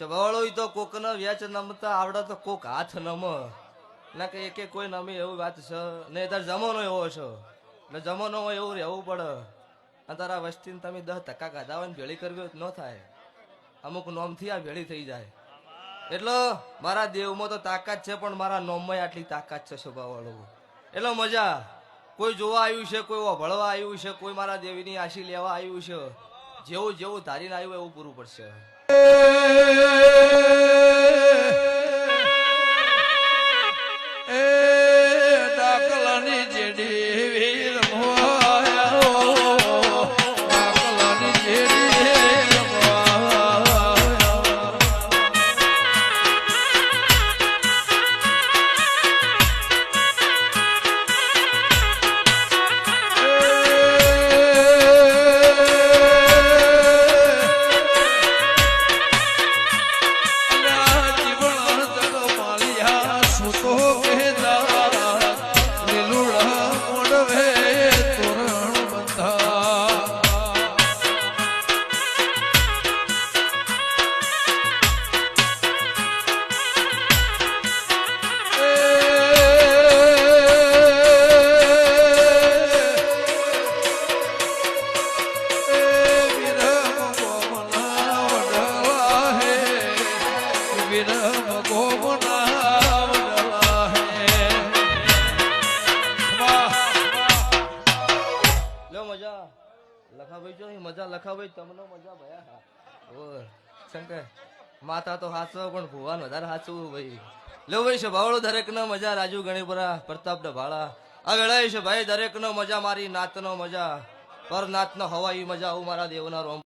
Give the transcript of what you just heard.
ઈ તો કોક ન વેચ નમતા, આવડે તો કોક હાથ નમ. ના કે એકે કોઈ નમે એવું વાત છે. ને તાર જમાનો એવો છે. એટલે જમાનો હોય એવું રહેવું પડે. અને તારા વસ્તીને તમે દસ ટકા કાઢા હોય ભેળી કરવી ન થાય. અમુક નોમથી આ ભેળી થઈ જાય. એટલે મારા દેવમાં તો તાકાત છે, પણ મારા નોમમાં આટલી તાકાત છે સ્વભાવવાળું એટલે મજા. કોઈ જોવા આવ્યું છે, કોઈ વભળવા આવ્યું છે, કોઈ મારા દેવીની આશી લેવા આવ્યું છે. જેવું જેવું ધારીને આવ્યું એવું પૂરું પડશે. Hey! લખાભાઈ મજા. લખાભાઈ તમને મજા ભયા. ઓ શંકર માતા તો હાચવા પણ ભુવાન વધારે હાચવું ભાઈ. લો ભાઈ ભાવળો દરેક નો મજા, રાજુ ગણીપુરા, પ્રતાપ ભાળા આ વેળાએ છે ભાઈ દરેક નો મજા, મારી નાત નો મજા. પર નાત નો હવાઈ મજા આવું મારા દેવના રોમ